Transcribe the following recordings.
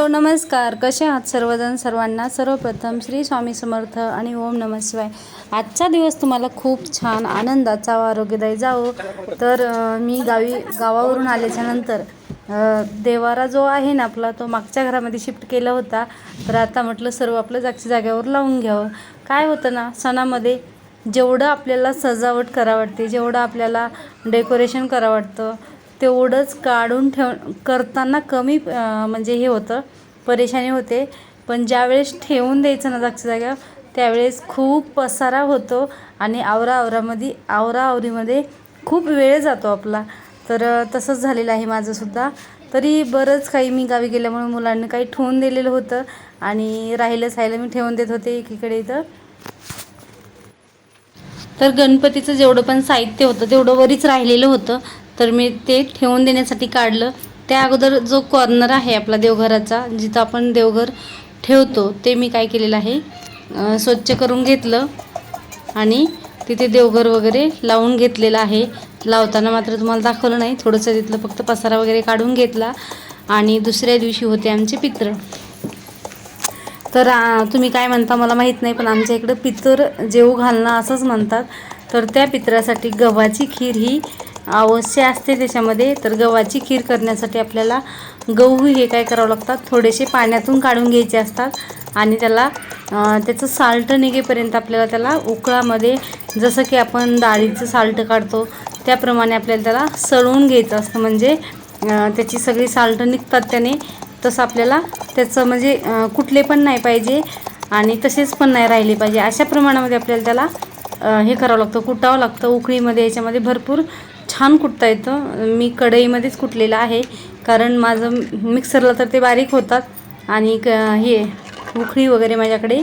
Hello नमस्कार. कसे आहात सर्वजण? सर्वांना सर्वप्रथम श्री स्वामी समर्थ आणि ओम नम शिवाय. आजचा दिवस तुम्हाला खूप छान आनंदाचा व आरोग्यदायी जावो. तर मी गावी गावावरून आल्याच्यानंतर देवारा जो आहे ना आपला तो मागच्या घरामध्ये शिफ्ट केला होता. तर आता म्हटलं सर्व आपलं जागच्या जाग्यावर लावून घ्यावं. काय होतं ना सणामध्ये जेवढं आपल्याला सजावट करा वाटते जेवढं आपल्याला डेकोरेशन करा वाटतं तेवढंच काढून ठेव करताना कमी म्हणजे हे होतं. परेशानी होते. पण ज्यावेळेस ठेवून द्यायचं ना जागच्या जाग्यावर त्यावेळेस खूप पसारा होतो आणि आवरा आवरामध्ये आवरा आवरीमध्ये खूप वेळ जातो आपला. तर तसंच झालेलं आहे माझंसुद्धा तरी बरंच काही मी गावी गेल्यामुळे मुलांनी काही ठेवून दिलेलं होतं आणि राहिलं राहिलं मी ठेवून देत होते एकीकडे इथं. तर गणपतीचं जेवढं पण साहित्य होतं तेवढं वरीच राहिलेलं होतं. तर मी ते ठेवून देण्यासाठी काढलं. त्या अगोदर जो कॉर्नर आहे आपला देवघराचा जिथं आपण देवघर ठेवतो ते मी काय केलेलं आहे स्वच्छ करून घेतलं आणि तिथे देवघर वगैरे लावून घेतलेलं आहे. लावताना मात्र तुम्हाला दाखवलं नाही थोडंसं तिथलं फक्त पसारा वगैरे काढून घेतला आणि दुसऱ्या दिवशी होते आमचे पित्र. तर तुम्ही काय म्हणता मला माहीत नाही पण आमच्या इकडं पितर जेऊ घालणं असंच म्हणतात. तर त्या पितरासाठी गव्हाची खीर ही अवश्य असते त्याच्यामध्ये. तर गव्हाची खीर करण्यासाठी आपल्याला गहू हे काय करावं लागतात? थोडेसे पाण्यातून काढून घ्यायचे असतात. आणि त्याला त्याचं साल्ट निघेपर्यंत आपल्याला त्याला उकळामध्ये जसं की आपण डाळीचं साल्ट काढतो त्याप्रमाणे आपल्याला त्याला सळवून घ्यायचं असतं. म्हणजे त्याची सगळी साल्ट निघतात त्याने. तसं आपल्याला त्याचं म्हणजे कुठले पण नाही पाहिजे आणि तसेच पण नाही राहिले पाहिजे. अशा प्रमाणामध्ये आपल्याला त्याला हे करावं लागतं कुटावं लागतं. उकळीमध्ये याच्यामध्ये भरपूर छान कुटता येतं. मी कढईमध्येच कुटलेलं आहे. कारण माझं मिक्सरला तर ते बारीक होतात. आणि क हे उखळी वगैरे माझ्याकडे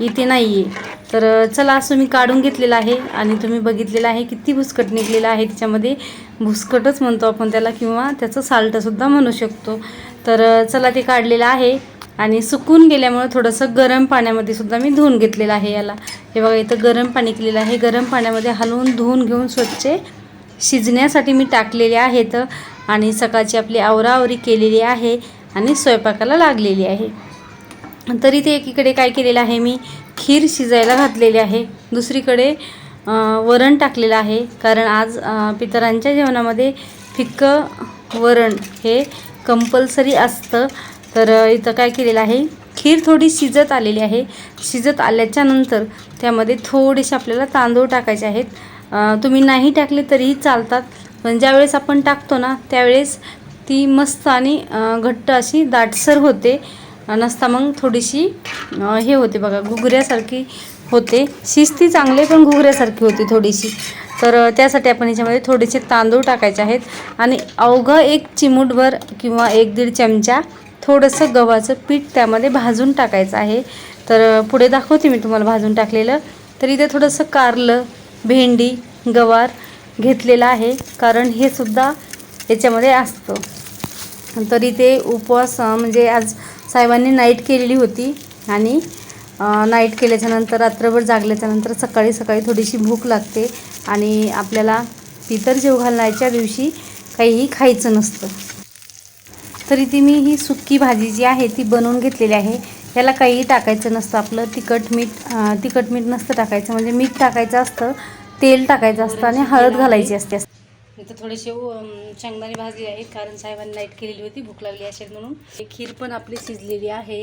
इथे नाही आहे तर चला असं मी काढून घेतलेलं आहे. आणि तुम्ही बघितलेलं आहे किती भुसकट निघलेलं आहे. त्याच्यामध्ये भुसकटच म्हणतो आपण त्याला किंवा त्याचं साल्टसुद्धा म्हणू शकतो. तर चला ते काढलेलं आहे. आणि सुकून गेल्यामुळे थोडंसं गरम पाण्यामध्ये सुद्धा मी धुवून घेतलेलं आहे याला. हे बघा इथं गरम पाणी केलेलं आहे. गरम पाण्यामध्ये हलवून धुवून घेऊन स्वच्छ शिजण्यासाठी मी टाकलेले आहेत आणि सकाळची आपली आवराआवरी केलेली आहे आणि स्वयंपाकाला लागलेली आहे. तरी ते एकीकडे काय केलेलं आहे मी खीर शिजायला घातलेली आहे. दुसरीकडे वरण टाकलेलं आहे. कारण आज पितरांच्या जेवणामध्ये फिक्कं वरण हे कंपल्सरी असतं. तर इथं काय केलेलं आहे खीर थोडी शिजत आलेली आहे. शिजत आल्याच्यानंतर त्यामध्ये थोडेसे आपल्याला तांदूळ टाकायचे आहेत. तुम्ही नाही टाकले तरीही चालतात. पण ज्यावेळेस आपण टाकतो ना त्यावेळेस ती मस्त आणि घट्ट अशी दाटसर होते. नसता मग थोडीशी हे होते बघा घुगऱ्यासारखी होते. शिस्ती चांगले पण घुगऱ्यासारखी होती थोडीशी. तर त्यासाठी आपण याच्यामध्ये थोडेसे तांदूळ टाकायचे आहेत. आणि अवघं एक चिमूटभर किंवा एक दीड चमचा थोडंसं गव्हाचं पीठ त्यामध्ये भाजून टाकायचं आहे. तर पुढे दाखवते मी तुम्हाला भाजून टाकलेलं. तर इथे थोडंसं कारलं भेंडी गवार घेतलेलं आहे. कारण हे सुद्धा याच्यामध्ये असतं. तरी ते उपवास म्हणजे आज साहेबांनी नाईट केलेली होती. आणि नाईट केल्याच्यानंतर रात्रभर जागल्याच्यानंतर सकाळी सकाळी थोडीशी भूक लागते. आणि आपल्याला पितर जेव घालण्याच्या दिवशी काहीही खायचं नसतं. तरी ती मी ही सुक्की भाजी जी आहे ती बनवून घेतलेली आहे. याला काहीही टाकायचं नसतं. आपलं तिखट मीठ तिखट मीठ नसतं टाकायचं. म्हणजे मीठ टाकायचं असतं तेल टाकायचं असतं आणि हळद घालायची असते. इथं थोडेसे अं, शेंगदाणे भाजले आहे कारण साहेबांनी लाइट केलेली होती. भूक लागली असेल म्हणून. खीर पण आपली शिजलेली आहे.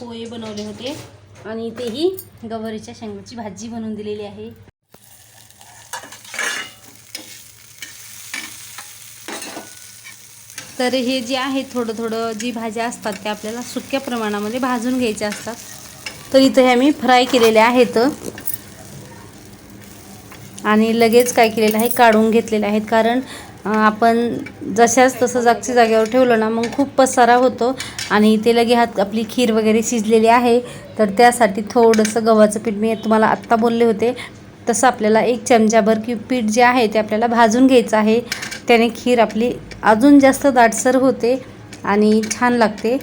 पोहे बनवले होते. आणि इथेही गवारीच्या शेंगाची भाजी बनवून दिलेली आहे. तर हे जे आहे थोडं थोडं जी भाज्या असतात त्या आपल्याला सुक्या प्रमाणामध्ये भाजून घ्यायच्या असतात. तर इथं ह्या मी फ्राय केलेल्या आहेत. आणि लगेच काय केलेलं आहे काढून घेतलेले आहेत. कारण आपण जशाच तसं जागच्या जागेवर ठेवलं ना मग खूप पसारा होतो. आणि ते लगे हात आपली खीर वगैरे शिजलेली आहे. तर त्यासाठी थोडंसं गव्हाचं पीठ मी तुम्हाला आत्ता बोलले होते. तसं आपल्याला एक चमचाभर की पीठ जे आहे ते आपल्याला भाजून घ्यायचं आहे. त्याने खीर आपली अजून जास्त दाटसर होते आणि छान लागते.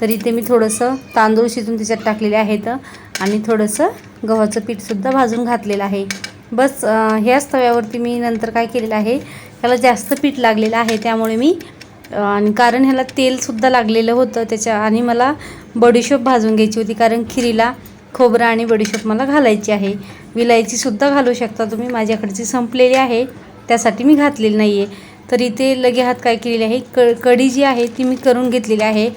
तर इथे मी थोडंसं तांदूळ शिजून त्याच्यात टाकलेले आहेत आणि थोडंसं गव्हाचं पीठसुद्धा भाजून घातलेलं आहे. बस ह्याच तव्यावरती मी नंतर काय केलेलं आहे ह्याला जास्त पीठ लागलेलं आहे त्यामुळे मी आणि कारण ह्याला तेलसुद्धा लागलेलं होतं त्याच्या आणि मला बडीशोप भाजून घ्यायची होती कारण खिरीला खोबरं आणि बडीशोप मला घालायची आहे. विलायचीसुद्धा घालू शकता तुम्ही माझ्याकडची संपलेली आहे त्यासाठी मी घातलेली नाही आहे तर इथे लगे हात काय केलेली आहे. क कढी जी आहे ती मी करून घेतलेली आहे.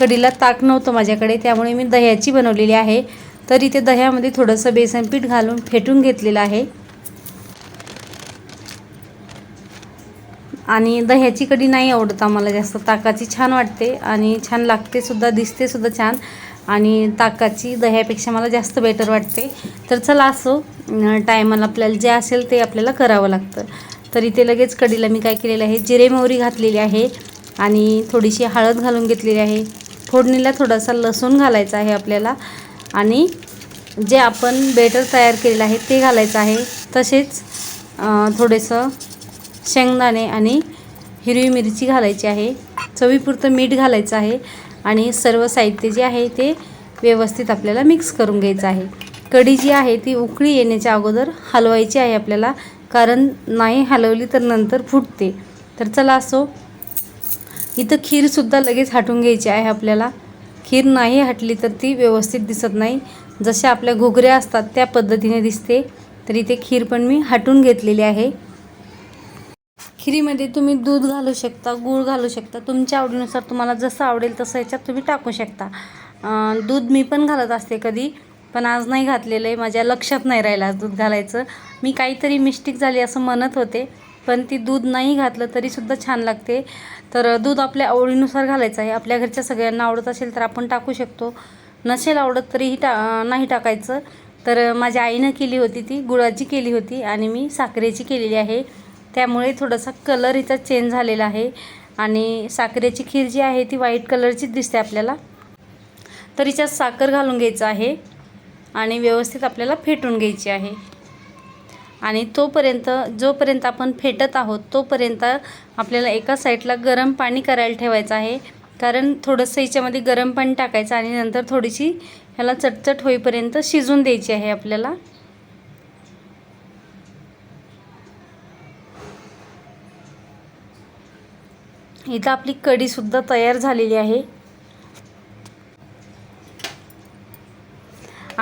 कढीला ताक नव्हतं माझ्याकडे त्यामुळे मी दह्याची बनवलेली आहे. तर इथे दह्यामध्ये थोडंसं बेसन पीठ घालून फेटून घेतलेलं आहे. आणि दह्याची कढी नाही आवडत आम्हाला जास्त ताकाची छान वाटते आणि छान लागतेसुद्धा दिसतेसुद्धा छान. आणि ताकाची दह्यापेक्षा मला जास्त बेटर वाटते. तर चला असो टायमाला आपल्याला जे असेल ते आपल्याला करावं लागतं. तर इथे लगेच कढीला मी काय केलेलं आहे जिरे मोहरी घातलेली आहे आणि थोडीशी हळद घालून घेतलेली आहे. फोडणीला थोडासा लसूण घालायचा आहे आपल्याला आणि जे आपण बेटर तयार केलेलं आहे ते घालायचं आहे. तसेच थोडंसं शेंगदाणे आणि हिरवी मिरची घालायची आहे. चवीपुरतं मीठ घालायचं आहे आणि सर्व साहित्य जे आहे ते व्यवस्थित आपल्याला मिक्स करून घ्यायचं आहे. कढी जी आहे ती उकळी येण्याच्या अगोदर हलवायची आहे आपल्याला. कारण नाही हलवली तर नंतर फुटते. तर चला असो इथं खीरसुद्धा लगेच हटून घ्यायची आहे आपल्याला. खीर नाही हटली तर ती व्यवस्थित दिसत नाही. जशा आपल्या घुगऱ्या असतात त्या पद्धतीने दिसते. तर इथे खीर पण मी हटून घेतलेली आहे. खिरीमध्ये तुम्ही दूध घालू शकता गूळ घालू शकता. तुमच्या आवडीनुसार तुम्हाला जसं आवडेल तसं याच्यात तुम्ही टाकू शकता. दूध मी पण घालत असते कधी. पण आज नाही घातलेलं आहे. माझ्या लक्षात नाही राहिलं आज दूध घालायचं. मी काहीतरी मिस्टेक झाली असं म्हणत होते पण ती दूध नाही घातलं तरीसुद्धा छान लागते. तर दूध आपल्या आवडीनुसार घालायचं आहे. आपल्या घरच्या सगळ्यांना आवडत असेल तर आपण टाकू शकतो. नसेल आवडत तरीही टा नाही टाकायचं. तर माझ्या आईनं केली होती ती गुळाची केली होती आणि मी साखरेची केलेली आहे. त्यामुळे थोडासा कलर हिचा चेंज झालेला आहे आणि साखरेची खीर जी आहे ती व्हाईट कलरचीच दिसते आपल्याला. तर हिच्यात साखर घालून घ्यायचं आहे. आणि व्यवस्थित आपल्याला फेटून घ्यायची आहे. आणि तोपर्यंत जोपर्यंत आपण फेटत आहोत तोपर्यंत आपल्याला एका साईडला गरम पाणी करायला ठेवायचं आहे. कारण थोडंसं याच्यामध्ये गरम पाणी टाकायचं आणि नंतर थोडीशी ह्याला चटचट होईपर्यंत शिजून द्यायची आहे आपल्याला. इथं आपली कढीसुद्धा तयार झालेली आहे.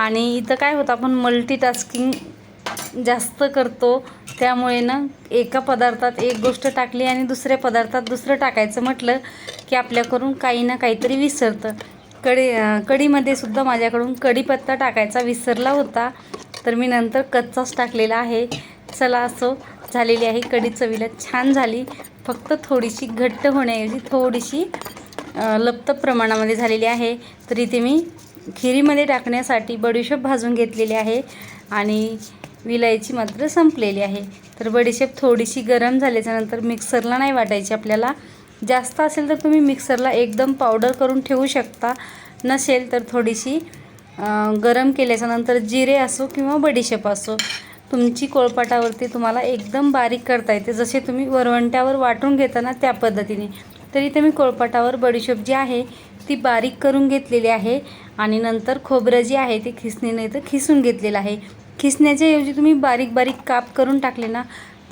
आणि इथं काय होतं आपण मल्टीटास्किंग जास्त करतो. त्यामुळे ना एका पदार्थात एक गोष्ट टाकली आणि दुसऱ्या पदार्थात दुसरं टाकायचं म्हटलं की आपल्याकडून काही ना काहीतरी विसरतं. कढी कढीमध्ये सुद्धा माझ्याकडून कढीपत्ता टाकायचा विसरला होता. तर मी नंतर कच्चाच टाकलेला आहे. चला असो झालेली आहे कढी चवीला. छान झाली. फक्त थोडीशी घट्ट होण्याऐवजी थोडीशी लप्त प्रमाणामध्ये झालेली आहे. तर इथे मी खिरीमध्ये टाकण्यासाठी बडीशेप भाजून घेतलेली आहे आणि विलायची मात्र संपलेली आहे. तर बडीशेप थोडीशी गरम झाल्याच्यानंतर मिक्सरला नाही वाटायची. आपल्याला जास्त असेल तर तुम्ही मिक्सरला एकदम पावडर करून ठेवू शकता. नसेल तर थोडीशी गरम केल्याच्यानंतर जिरे असो किंवा बडीशेप असो तुमची कोळपाटावरती तुम्हाला एकदम बारीक करता येते. जसे तुम्ही वरवंट्यावर वाटून घेताना त्या पद्धतीने. तर इथे मी कोळपाटावर बडीशेप जी आहे ती बारीक करून घेतलेली आहे आणि नंतर खोबरं जी आहे ते खिसणीने तर खिसून घेतलेलं आहे. खिसण्याच्या ऐवजी तुम्ही बारीक बारीक काप करून टाकले ना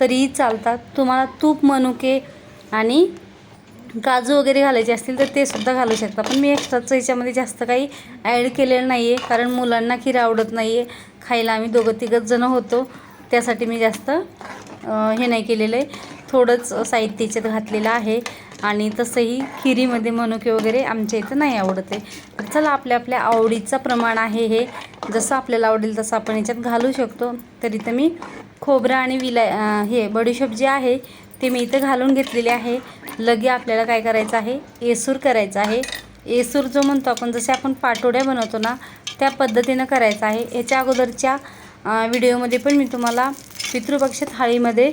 तरीही चालतात. तुम्हाला तूप मनुके आणि काजू वगैरे घालायचे असतील तर ते सुद्धा घालू शकता. पण मी एक्स्ट्राचं याच्यामध्ये जास्त काही ॲड केलेलं नाही आहे कारण मुलांना खीर आवडत नाही आहे खायला आम्ही दोघं तिघंच जणं होतो. त्यासाठी मी जास्त हे नाही केलेलं आहे. थोडंच साहित्य याच्यात घातलेलं आहे. आणि तसंही खिरीमध्ये मनुके वगैरे आमच्या इथं नाही आवडते तर चला आपल्या आपल्या आवडीचं प्रमाण आहे हे. जसं आपल्याला आवडेल तसं आपण याच्यात घालू शकतो. तर इथं मी खोबरं आणि विलाय हे बडीशोप जे आहे ते मी इथं घालून घेतलेले आहे. लगे आपल्याला काय करायचं आहे? येसूर करायचं आहे. येसूर जो म्हणतो आपण जसे आपण पाटोड्या बनवतो ना त्या पद्धतीनं करायचं आहे. याच्या अगोदरच्या व्हिडिओमध्ये पण मी तुम्हाला पितृपक्ष थाळीमध्ये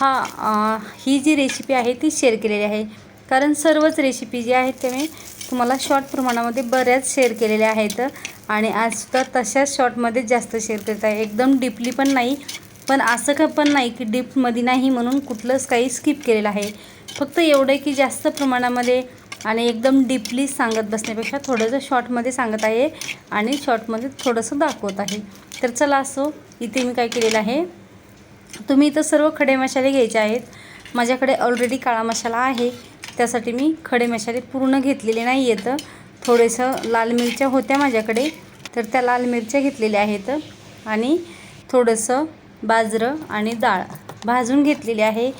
हा ही जी रेसिपी आहे ती शेअर केलेली आहे. कारण सर्वच रेसिपी जी आहेत ते मी तुम्हाला शॉर्ट प्रमाणामध्ये बऱ्याच शेअर केलेल्या आहेत आणि आजसुद्धा तशाच शॉर्टमध्ये जास्त शेअर करत आहे. एकदम डीपली पण नाही पण असं का पण नाही की डीपमध्ये नाही म्हणून कुठलंच काही स्किप केलेलं आहे. फक्त एवढं की जास्त प्रमाणामध्ये आणि एकदम डीपली सांगत बसण्यापेक्षा थोडंसं शॉर्टमध्ये सांगत आहे आणि शॉर्टमध्ये थोडंसं दाखवत आहे. तर चला असो इथे मी काय केलेलं आहे. तुम्ही इथं सर्व खडे मसाले घ्यायचे आहेत. माझ्याकडे ऑलरेडी काळा मसाला आहे. त्यासाठी मी खडे मसाले पूर्ण घेतलेले नाही आहेत. थोडेसं लाल मिरच्या होत्या माझ्याकडे तर त्या लाल मिरच्या घेतलेल्या आहेत. आणि थोडंसं बाजरं आणि डाळ भाजून घेतलेली आहे.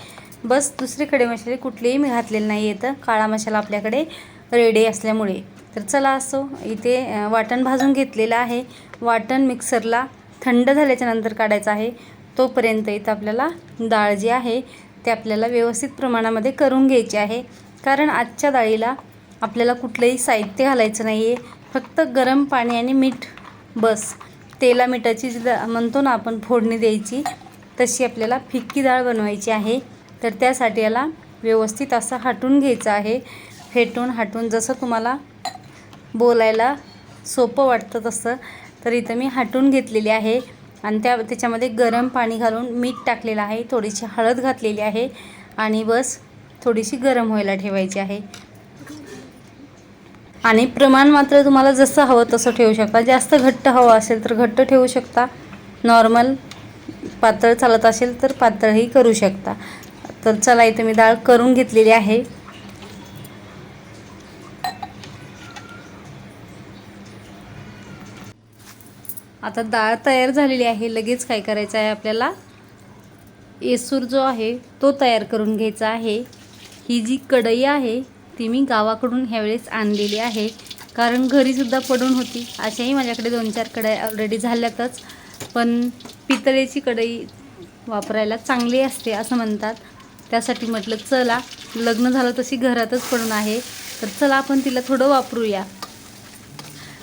बस दुसरे खडे मसाले कुठलेही मी घातलेले नाही आहेत. काळा मसाला आपल्याकडे रेडी असल्यामुळे. तर चला असो इथे वाटण भाजून घेतलेलं आहे. वाटण मिक्सरला थंड झाल्याच्यानंतर काढायचं आहे. तोपर्यंत इथं आपल्याला डाळ जी आहे ते आपल्याला व्यवस्थित प्रमाणामध्ये करून घ्यायची आहे. कारण आजच्या डाळीला आपल्याला कुठलंही साहित्य घालायचं नाही आहे फक्त गरम पाणी आणि मीठ बस. तेला मिठाची जी दा- म्हणतो ना आपण फोडणी द्यायची तशी आपल्याला फिक्की डाळ बनवायची आहे. तर त्यासाठी याला व्यवस्थित असं हाटून घ्यायचं आहे. फेटून हाटून जसं तुम्हाला बोलायला सोपं वाटतं तसं तर इथं मी हाटून घेतलेली आहे. आणि त्या त्याच्यामध्ये गरम पाणी घालून मीठ टाकलेलं आहे थोडीशी हळद घातलेली आहे आणि बस थोडीशी गरम व्हायला ठेवायची आहे. आणि प्रमाण मात्र तुम्हाला जसं हवं तसं ठेवू शकता. जास्त घट्ट हवं असेल तर घट्ट ठेवू शकता. नॉर्मल पातळ चालत असेल तर पातळही करू शकता. तर चला इथे मी डाळ करून घेतलेली आहे. आता डाळ तयार झालेली आहे. लगेच काय करायचं आहे आपल्याला? येसूर जो आहे तो तयार करून घ्यायचा आहे. ही जी कढई आहे ती मी गावाकडून ह्यावेळेस आणलेली आहे. कारण घरीसुद्धा पडून होती. अशाही माझ्याकडे दोन चार कढई ऑलरेडी झाल्यातच. पण पितळेची कढई वापरायला चांगली असते असं म्हणतात. त्यासाठी म्हटलं चला लग्न झालं तशी घरातच पडून आहे. तर चला आपण तिला थोडं वापरूया.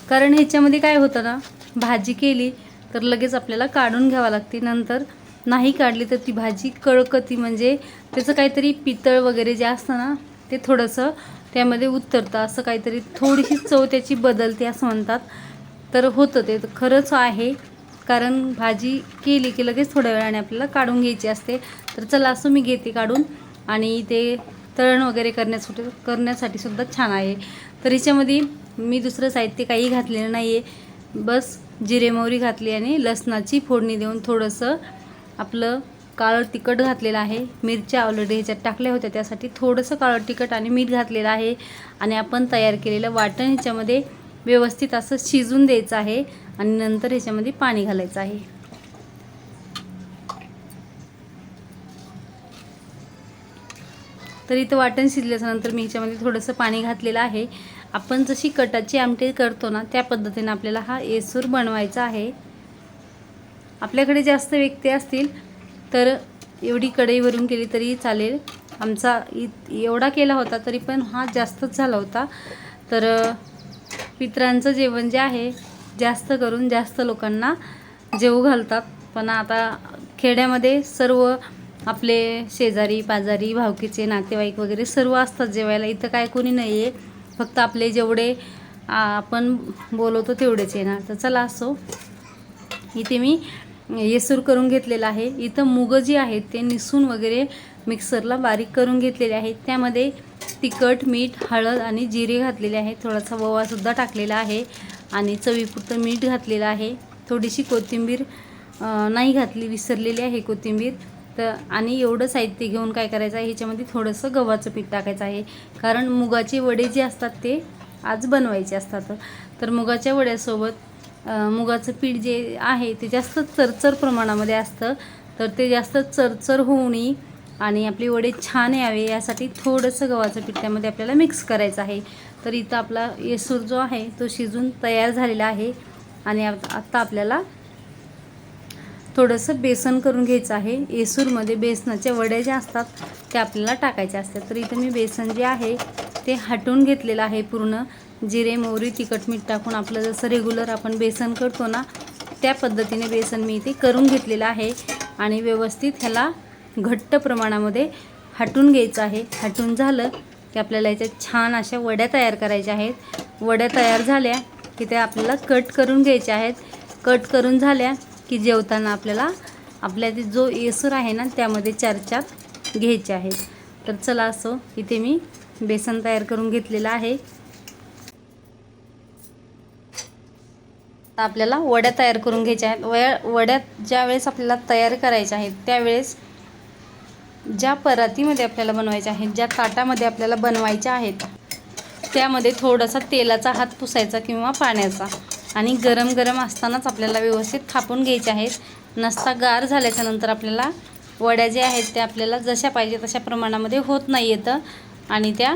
कारण ह्याच्यामध्ये काय होतं ना भाजी केली तर लगेच आपल्याला काढून घ्यावं लागते. नंतर नाही काढली तर ती भाजी कळकती म्हणजे त्याचं काहीतरी पितळ वगैरे जे असतं ना ते थोडंसं त्यामध्ये उतरतं. असं काहीतरी थोडीशी चव त्याची बदलते असं म्हणतात. तर होतं ते. तर खरंच आहे. कारण भाजी केली की लगेच थोड्या वेळाने आपल्याला काढून घ्यायची असते. तर चला असं मी घेते काढून. आणि ते तळण वगैरे करण्यासाठी करण्यासाठी सुद्धा छान आहे. तर याच्यामध्ये मी दुसरं साहित्य काही घातलेलं नाही आहे बस जिरे मोहरी घातली आणि लसणाची फोडणी देऊन थोडंसं आपलं काळं तिखट घातलेलं आहे. मिरच्या ऑलरेडी ह्याच्यात टाकल्या होत्या त्यासाठी थोडंसं काळं तिखट आणि मीठ घातलेलं आहे. आणि आपण तयार केलेलं वाटण ह्याच्यामध्ये व्यवस्थित असं शिजून द्यायचं आहे आणि नंतर ह्याच्यामध्ये पाणी घालायचं आहे. तर इथं वाटण शिजल्याच्या नंतर मी ह्याच्यामध्ये थोडंसं पाणी घातलेलं आहे. आपण जशी कटाची आमटी करतो ना त्या पद्धतीने आपल्याला हा येसूर बनवायचा आहे. आपल्याकडे जास्त व्यक्ती असतील तर एवढी कढईवरून केली तरी चालेल. आमचा इ एवढा केला होता तरी पण हा जास्तच झाला होता. तर पित्रांचं पितरांचं जेवण जे आहे जास्त करून जास्त लोकांना जेवू घालतात. पण आता खेड्यामध्ये सर्व आपले शेजारी पाजारी भावकीचे नातेवाईक वगैरे सर्व असतात जेवायला. इथं काय कोणी नाही आहे फक्त आपले जेवढे आपण बोलवतो तेवढेच येणार. तर चला असो. इथे मी येसूर करून घेतलेलं आहे. इथं मुगं जी आहेत ते निसून वगैरे मिक्सरला बारीक करून घेतलेले आहेत. त्यामध्ये तिखट मीठ हळद आणि जिरे घातलेले आहे थोडासा ओवासुद्धा टाकलेला आहे आणि चवीपुरतं मीठ घातलेलं आहे. थोडीशी कोथिंबीर नाही घातली विसरलेली आहे कोथिंबीर. तर आणि एवढं साहित्य घेऊन काय करायचं आहे? ह्याच्यामध्ये थोडंसं गव्हाचं पीठ टाकायचं आहे. कारण मुगाचे वडे जे असतात ते आज बनवायचे असतात. तर मुगाच्या वड्यासोबत मुगाचं पीठ जे आहे ते जास्त चरचर प्रमाणामध्ये असतं. तर ते जास्त चरचर होऊ नये आणि आपले वडे छान यावे यासाठी थोडंसं गव्हाचं पीठ त्यामध्ये आपल्याला मिक्स करायचं आहे. तर इथं आपला येसूर जो आहे तो शिजून तयार झालेला आहे. आणि आता आपल्याला थोडंसं बेसन करून घ्यायचं आहे. येसूरमध्ये बेसनाच्या वड्या ज्या असतात त्या आपल्याला टाकायच्या असतात. तर इथं मी बेसन जे आहे ते हटवून घेतलेलं आहे पूर्ण. जिरे मोहरी तिखट मीठ टाकून आपलं जसं रेग्युलर आपण बेसन करतो ना त्या पद्धतीने बेसन मी इथे करून घेतलेलं आहे. आणि व्यवस्थित ह्याला घट्ट प्रमाणामध्ये हटून घ्यायचं आहे. हटून झालं की आपल्याला याच्यात छान अशा वड्या तयार करायच्या आहेत. वड्या तयार झाल्या की त्या आपल्याला कट करून घ्यायच्या आहेत. कट करून झाल्या की जेवताना आपल्याला आपल्या ते जो येसूर आहे ना त्यामध्ये चार चार घ्यायचे आहेत. तर चला असं इथे मी बेसन तयार करून घेतलेलं आहे. आपल्याला वड्या तयार करून घ्यायच्या आहेत. वया वड्या ज्यावेळेस आपल्याला तयार करायच्या आहेत त्यावेळेस ज्या परातीमध्ये आपल्याला बनवायच्या आहेत ज्या ताटामध्ये आपल्याला बनवायच्या आहेत त्यामध्ये थोडासा तेलाचा हात पुसायचा किंवा पाण्याचा. आणि गरम गरम असतानाच आपल्याला व्यवस्थित थापून घ्यायचे आहेत. नसता गार झाल्याच्यानंतर आपल्याला वड्या ज्या आहेत त्या आपल्याला जशा पाहिजे तशा प्रमाणामध्ये होत नाही येतं आणि त्या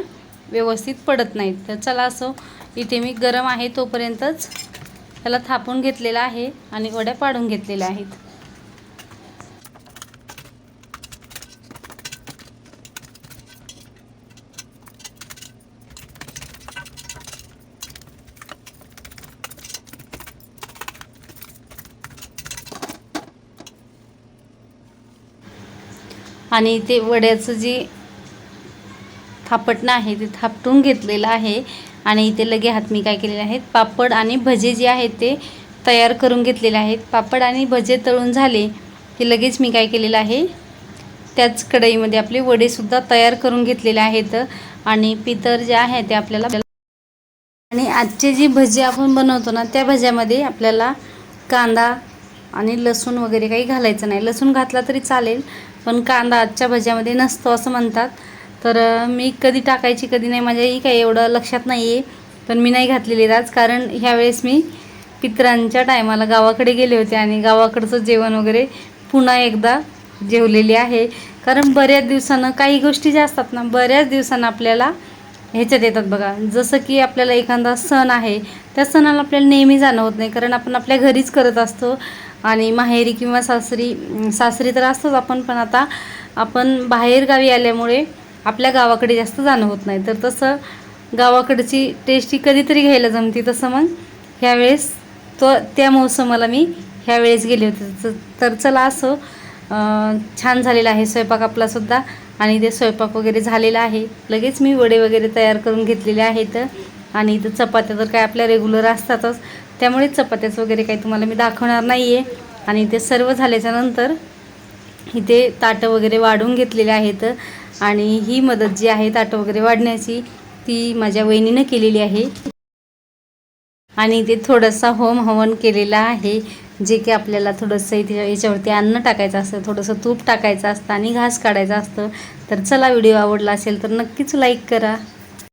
व्यवस्थित पडत नाहीत. तर चला असो इथे मी गरम आहे तोपर्यंतच त्याला थापून घेतलेला आहे आणि वड्या पाडून घेतलेल्या आहेत. आणि ते वड्याचं जे थापटणं आहे ते थापटून घेतलेलं आहे. आणि इथे लगे हात मी काय केलेले आहेत? पापड आणि भजे जे आहेत ते तयार करून घेतलेले आहेत. पापड आणि भजे तळून झाले की लगेच मी काय केलेलं आहे? त्याच कढईमध्ये आपले वडेसुद्धा तयार करून घेतलेले आहेत. आणि पितर जे आहे ते आपल्याला आणि आजचे जी भजी आपण बनवतो ना त्या भज्यामध्ये आपल्याला कांदा आणि लसूण वगैरे काही घालायचं नाही. लसूण घातला तरी चालेल पण कांदा आजच्या भज्यामध्ये नसतो असं म्हणतात. तर मी कधी टाकायची कधी नाही माझ्याही काही एवढं लक्षात नाही आहे पण मी नाही घातलेली राज कारण ह्यावेळेस मी पित्रांच्या टायमाला गावाकडे गेले होते आणि गावाकडचं जेवण वगैरे पुन्हा एकदा जेवलेली आहे. कारण बऱ्याच दिवसानं काही गोष्टी ज्या असतात ना बऱ्याच दिवसानं आपल्याला ह्याच्यात येतात बघा. जसं की आपल्याला एखादा सण आहे त्या सणाला आपल्याला नेहमी जाणं होत नाही कारण आपण आपल्या घरीच करत असतो. आणि माहेरी किंवा सासरी सासरी तर असतोच आपण पण आता आपण बाहेरगावी आल्यामुळे आपल्या गावाकडे जास्त जाणं होत नाही. तर तसं गावाकडची टेस्ट ही कधीतरी घ्यायला जमते. तसं मग ह्यावेळेस तो त्या मोसमाला मी ह्यावेळेस गेले होते. तर- तर चला असं छान झालेला आहे. स्वयंपाक आपलासुद्धा आणि ते स्वयंपाक वगैरे झालेला आहे. लगेच मी वडे वगैरे तयार करून घेतलेले आहेत. आणि इथं चपात्या तर काय आपल्या रेग्युलर असतातच. त्यामुळे चपात्याच वगैरे काही तुम्हाला मी दाखवणार नाही आहे आणि ते सर्व झाल्याच्यानंतर इथे ताटं वगैरे वाढून घेतलेले आहेत. आणि ही मदत जी आहे ताटं वगैरे वाढण्याची ती माझ्या वहिनीनं केलेली आहे. आणि ते थोडंसं होम हवन केलेला आहे. जे की आपल्याला थोडंसं इथे याच्यावरती अन्न टाकायचं असतं थोडंसं तूप टाकायचं असतं आणि घास काढायचं असतं. तर चला व्हिडिओ आवडला असेल तर नक्कीच लाईक करा.